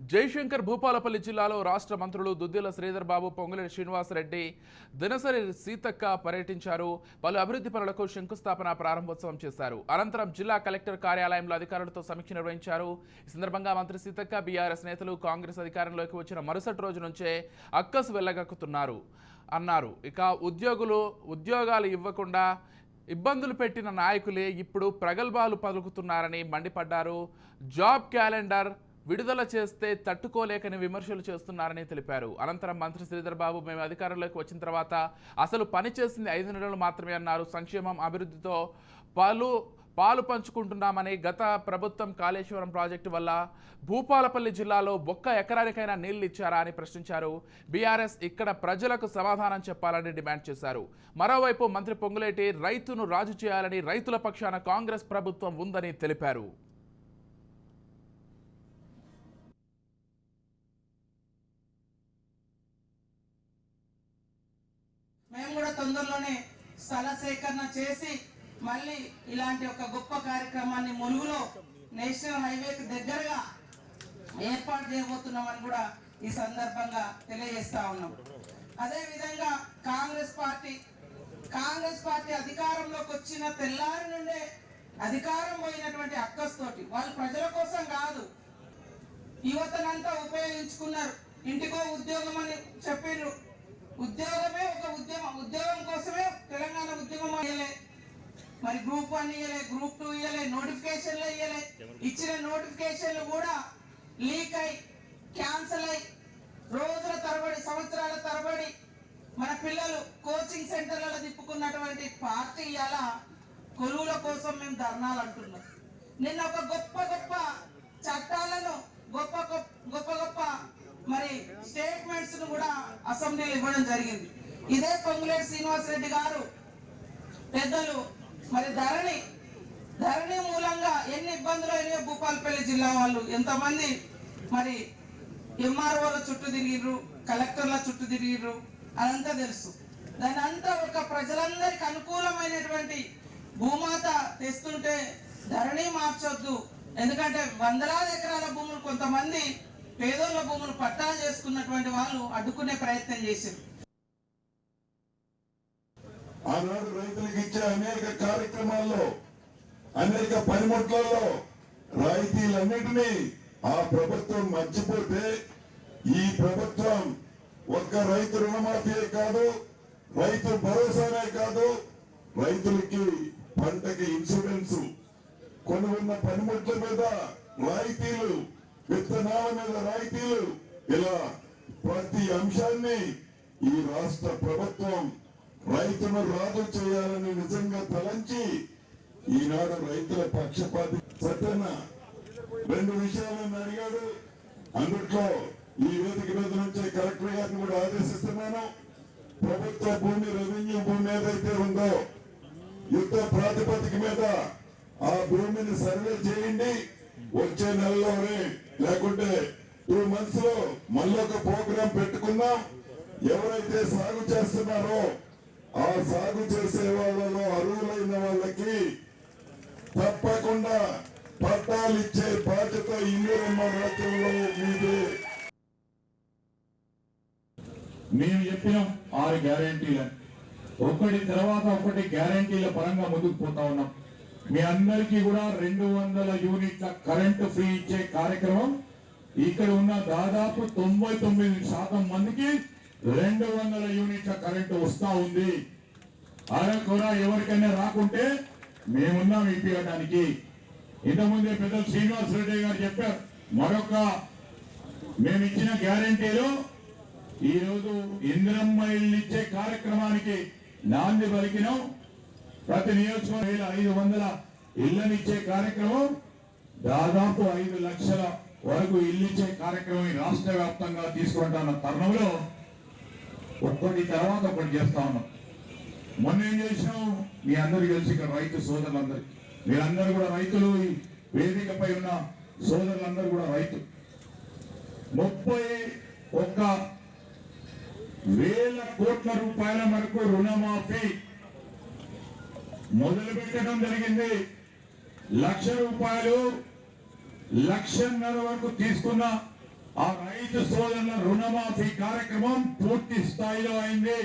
జయశంకర్ భూపాలపల్లి జిల్లాలో రాష్ట్ర మంత్రులు దుద్దిల శ్రీధర్ బాబు పొంగులేటి శ్రీనివాసరెడ్డి దినసరి సీతక్క పర్యటించారు. పలు అభివృద్ధి పనులకు శంకుస్థాపన ప్రారంభోత్సవం చేశారు. అనంతరం జిల్లా కలెక్టర్ కార్యాలయంలో అధికారులతో సమీక్ష నిర్వహించారు. ఈ సందర్భంగా మంత్రి సీతక్క బీఆర్ఎస్ నేతలు కాంగ్రెస్ అధికారంలోకి వచ్చిన మరుసటి రోజు నుంచే అక్కసు వెళ్ళగక్కుతున్నారు అన్నారు. ఇక ఉద్యోగులు ఉద్యోగాలు ఇవ్వకుండా ఇబ్బందులు పెట్టిన నాయకులే ఇప్పుడు ప్రగల్భాలు పలుకుతున్నారని మండిపడ్డారు. జాబ్ క్యాలెండర్ విడుదల చేస్తే తట్టుకోలేకని విమర్శలు చేస్తున్నారని తెలిపారు. అనంతరం మంత్రి శ్రీధర్ బాబు మేము అధికారంలోకి వచ్చిన తర్వాత అసలు పనిచేసింది ఐదు నెలలు మాత్రమే అన్నారు. సంక్షేమం అభివృద్ధితో పలు పాలు పంచుకుంటున్నామని గత ప్రభుత్వం కాళేశ్వరం ప్రాజెక్టు వల్ల భూపాలపల్లి జిల్లాలో ఒక్క ఎకరానికైనా నీళ్ళు ఇచ్చారా అని ప్రశ్నించారు. బీఆర్ఎస్ ఇక్కడ ప్రజలకు సమాధానం చెప్పాలని డిమాండ్ చేశారు. మరోవైపు మంత్రి పొంగులేటి రైతును రాజు చేయాలని రైతుల పక్షాన కాంగ్రెస్ ప్రభుత్వం ఉందని తెలిపారు. మేము కూడా తొందరలోనే స్థల సేకరణ చేసి మళ్ళీ ఇలాంటి ఒక గొప్ప కార్యక్రమాన్ని ములుగులో నేషనల్ హైవేకి దగ్గరగా ఏర్పాటు చేయబోతున్నామని కూడా ఈ సందర్భంగా తెలియజేస్తా ఉన్నాం. అదే విధంగా కాంగ్రెస్ పార్టీ కాంగ్రెస్ పార్టీ అధికారంలోకి వచ్చిన తెల్లారి నుండే అధికారం పోయినటువంటి అక్కస్తోటి వాళ్ళు ప్రజల కోసం కాదు యువతనంతా ఉపయోగించుకున్నారు. ఇంటికో ఉద్యోగం అని చెప్పిండ్రు ఉద్యోగమే మరి గ్రూప్ వన్ ఇయ్యలే గ్రూప్ టూ ఇయ్యలే నోటిఫికేషన్లు ఇయ్యలే. ఇచ్చిన నోటిఫికేషన్లు కూడా లీక్ అయి క్యాన్సల్ అయి రోజుల తరబడి సంవత్సరాల తరబడి మన పిల్లలు కోచింగ్ సెంటర్లలో తిప్పుకున్నటువంటి పార్టీ ఇవాళ కొలువుల కోసం మేము ధర్నాలు అంటున్నాం. నిన్న ఒక గొప్ప గొప్ప చట్టాలను గొప్ప గొప్ప గొప్ప గొప్ప మరి స్టేట్మెంట్స్ను కూడా అసెంబ్లీలో ఇవ్వడం జరిగింది. ఇదే పొంగులేటి శ్రీనివాసరెడ్డి గారు పెద్దలు మరి ధరణి ధరణి మూలంగా ఎన్ని ఇబ్బందులు అయినాయో భూపాలపల్లి జిల్లా వాళ్ళు? ఎంతమంది మరి ఎంఆర్ఓల చుట్టూ తిరిగిర్రు కలెక్టర్ల చుట్టూ తిరిగిర్రు? అదంతా తెలుసు. దాని అంతా ఒక ప్రజలందరికి అనుకూలమైనటువంటి భూమాత తెస్తుంటే ధరణి మార్చొద్దు. ఎందుకంటే వందలాది ఎకరాల భూములు కొంతమంది పేదోళ్ళ భూములు పట్టాలు చేసుకున్నటువంటి వాళ్ళు అడ్డుకునే ప్రయత్నం చేశారు అనేక కార్యక్రమాల్లో అనేక పనిముట్లలో రాయితీలన్నింటినీ ఆ ప్రభుత్వం మర్చిపోతే ఈ ప్రభుత్వం ఒక్క రైతు రుణమాఫీ కాదు రైతు భరోసానే కాదు రైతులకి పంటకి ఇన్సూరెన్స్. కొన్ని ఉన్న పనిముట్ల మీద రాయితీలు విత్తనాల మీద రాయితీలు ఇలా ప్రతి అంశాన్ని ఈ రాష్ట్ర ప్రభుత్వం రైతును రాజు చేయాలని నిజంగా తలంచి ఈనాడు రైతుల పక్షపాతి సత్యన రెండు విషయాలను అడిగాడు. అందుట్లో ఈ వేదిక మీద నుంచే కలెక్టర్ గారిని కూడా ఆదేశిస్తున్నాను. ప్రభుత్వ భూమి రెవెన్యూ భూమి ఏదైతే ఉందో యుద్ధ ప్రాతిపదిక మీద ఆ భూమిని సర్వే చేయండి. వచ్చే నెలలోనే లేకుంటే టూ మంత్స్లో మళ్ళీ ఒక ప్రోగ్రాం పెట్టుకుందాం. ఎవరైతే సాగు చేస్తున్నారో ఆ సాగు చేసే వాళ్ళలో అర్హులైన వాళ్ళకి తప్పకుండా పట్టాలు ఇచ్చే బాధ్యత ఇందిరమ్మ రాజ్యంలో మీదే. మేము చెప్పినాం ఆరు గ్యారంటీలు ఒకటి తర్వాత ఒకటి గ్యారంటీల పరంగా ముందుకు పోతా ఉన్నాం. మీ అందరికీ కూడా రెండు వందల యూనిట్ల కరెంటు ఫ్రీ ఇచ్చే కార్యక్రమం ఇక్కడ ఉన్న దాదాపు తొంభై తొమ్మిది శాతం మందికి రెండు వందల యూనిట్ల కరెంటు వస్తా ఉంది. అలా కూడా ఎవరికైనా రాకుంటే మేమున్నాం ఇప్పించడానికి ఇంతకుముందే పెద్ద శ్రీనివాస్ రెడ్డి గారు చెప్పారు మరొక మేము ఇచ్చిన గ్యారంటీలో ఈ రోజు ఇచ్చే కార్యక్రమానికి నాంది పలికినాం. ప్రతి నియోజకవర్గం ఐదు వందల ఇళ్ళను ఇచ్చే కార్యక్రమం దాదాపు ఐదు లక్షల వరకు ఇల్లు ఇచ్చే కార్యక్రమం రాష్ట్ర వ్యాప్తంగా తీసుకుంటున్న తరుణంలో ఒక్కటి తర్వాత ఒకటి చేస్తా ఉన్నాం. మొన్న ఏం చేసినాం? మీ అందరికి కలిసి ఇక్కడ రైతు సోదరులందరూ. మీరందరూ కూడా రైతులు ఈ వేదికపై ఉన్న సోదరులందరూ కూడా రైతు. ముప్పై ఒక్క వేల కోట్ల రూపాయల వరకు రుణమాఫీ మొదలు పెట్టడం జరిగింది. లక్ష రూపాయలు లక్షన్నర వరకు తీసుకున్న ఆ రైతు సోదరుల రుణమాఫీ కార్యక్రమం పూర్తి స్థాయిలో అయింది.